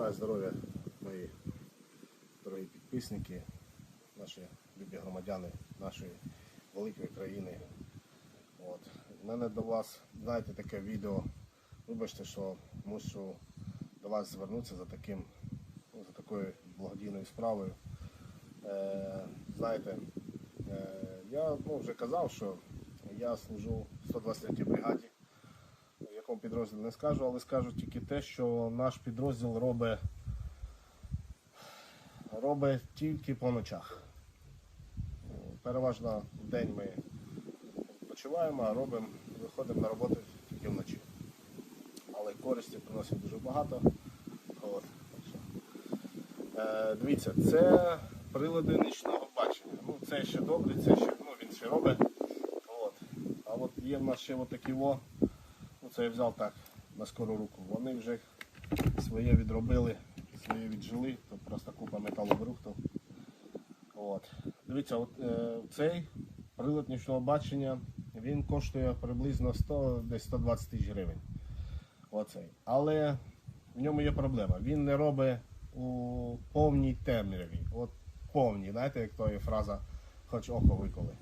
Бажаю здоров'я, мої дорогі підписники, наші любі громадяни нашої великої країни. От. У мене до вас, знаєте, таке відео. Вибачте, що мушу до вас звернутися за таким, ну, за такою благодійною справою. Е, знаєте, е, я ну, вже казав, що я служу в 123-й бригаді. В якому підрозділі не скажу, але скажу тільки те, що наш підрозділ робить, робить тільки по ночах. Переважно в день ми відпочиваємо, а робимо, виходимо на роботу тільки вночі. Але користі приносить дуже багато. От. Е, дивіться, це прилади нічного бачення. Ну, це ще добре, це ще, ну, він ще робить. От. А от є в нас ще от такі во. Ну, я взяв так на скору руку. Вони вже своє відробили, своє віджили, то просто купа металобрухту. От. Дивіться, от, е, цей прилад нічного бачення він коштує приблизно 100, десь 120 тисяч гривень. Оцей. Але в ньому є проблема. Він не робить у повній темряві. От повній, знаєте, як то є фраза, хоч око виколи.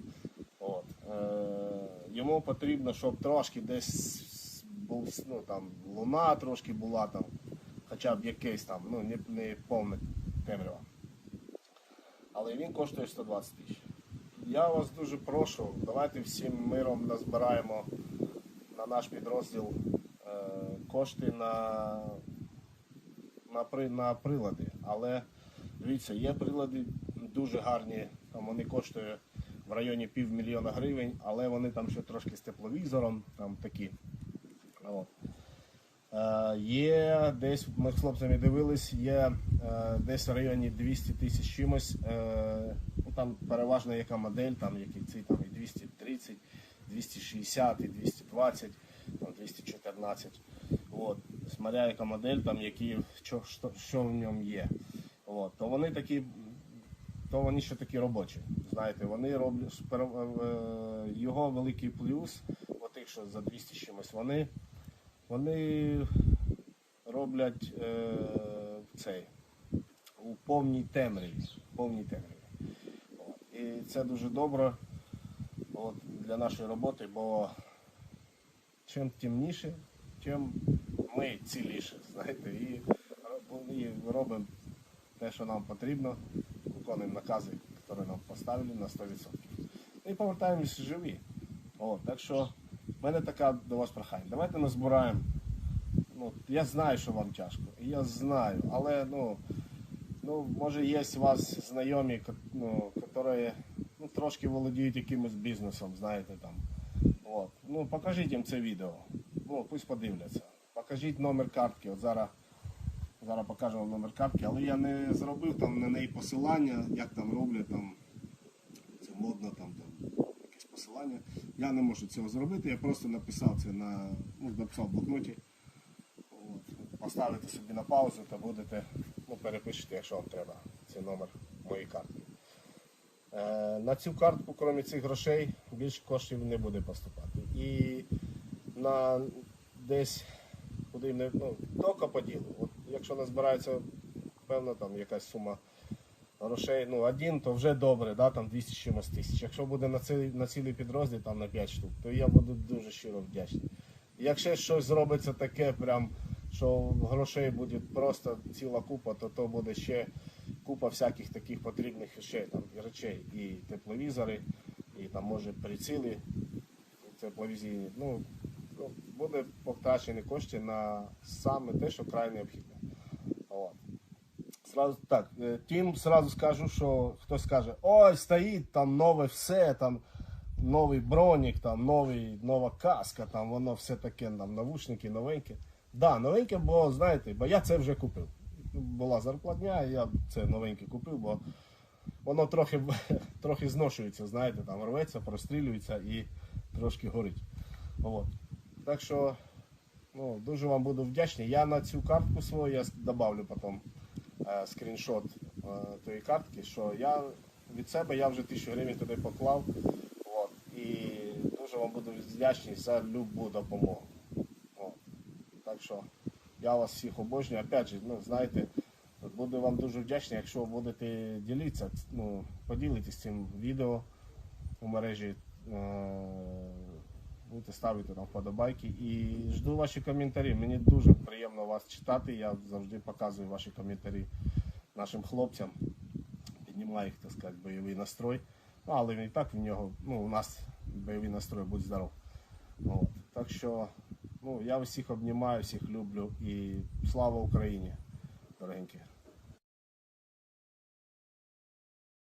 От. Е, йому потрібно, щоб трошки десь був, ну, там, луна трошки була там, хоча б якийсь там, ну, не, не повна темрява. Але він коштує 120 тисяч. Я вас дуже прошу, давайте всім миром назбираємо на наш підрозділ е, кошти на, на, при- на прилади. Але дивіться, є прилади дуже гарні, там вони коштують в районі півмільйона гривень, але вони там ще трошки з тепловізором, там такі. От. Е, Є десь, ми з хлопцями дивились, є е, десь в районі 200 тисяч чимось. Е, ну, там переважно яка модель, там які ці там і 230, 260, і 220, там 214. От. Смотря яка модель, там які, що, що, що в ньому є. От. То вони такі, то вони ще такі робочі. Знаєте, вони роблять його великий плюс, отих, що за 200 з чимось, вони вони роблять е, цей у повній темряві. Повній темряві. От. І це дуже добре от, для нашої роботи, бо чим темніше, тим ми ціліше. Знаєте, і, і робимо те, що нам потрібно, виконуємо накази, які нам поставили на 100%. І повертаємося живі. От, так що в мене така до вас прохання. Давайте назбираємо. Ну, я знаю, що вам тяжко. Я знаю, але ну, ну може є у вас знайомі, ну, які ну, трошки володіють якимось бізнесом, знаєте там. От. Ну, покажіть їм це відео. Ну, пусть подивляться. Покажіть номер картки. От зараз, зараз покажу вам номер картки, але я не зробив там на неї посилання, як там роблять там. Це модно там, посилання. Я не можу цього зробити, я просто написав це на, ну, написав в блокноті. От, поставите собі на паузу та будете, ну, перепишете, якщо вам треба, цей номер моєї картки. Е, на цю картку, крім цих грошей, більше коштів не буде поступати. І на десь куди не ну, тільки по. От, якщо назбирається певна там якась сума грошей, ну один, то вже добре, да, там 200 чимось тисяч. Якщо буде на цілий, на цілий підрозділ там на 5 штук, то я буду дуже щиро вдячний. Якщо щось зробиться таке, прям, що грошей буде просто ціла купа, то то буде ще купа всяких таких потрібних речей, там, речей, і тепловізори, і там може приціли тепловізійні. Ну, ну, буде потрачені кошти на саме те, що край необхідне. Так, е, тим сразу скажу, що хтось скаже, ой, стоїть там нове все, там новий бронік, там новий, нова каска, там воно все таке, там навушники новенькі. Да, новеньке, бо знаєте, бо я це вже купив. Була зарплатня, я це новеньке купив, бо воно трохи, трохи зношується, знаєте, там рветься, прострілюється і трошки горить. От. Так що ну, дуже вам буду вдячний. Я на цю картку свою я добавлю потім скріншот е, тої картки, що я від себе я вже тисячу гривень туди поклав. От, і дуже вам буду вдячний за любу допомогу. От. Так що Я вас всіх обожнюю. Опять же, ну, знаєте, буду вам дуже вдячний, якщо будете ділитися, ну, поділитесь цим відео у мережі. Е- будете ставити там вподобайки і жду ваші коментарі. Мені дуже приємно вас читати. Я завжди показую ваші коментарі нашим хлопцям. Піднімаю їх, так сказати, бойовий настрой. Ну, але і так в нього, ну, у нас бойовий настрой, будь здоров. От. Так що ну, я всіх обнімаю, всіх люблю і слава Україні, дорогенькі.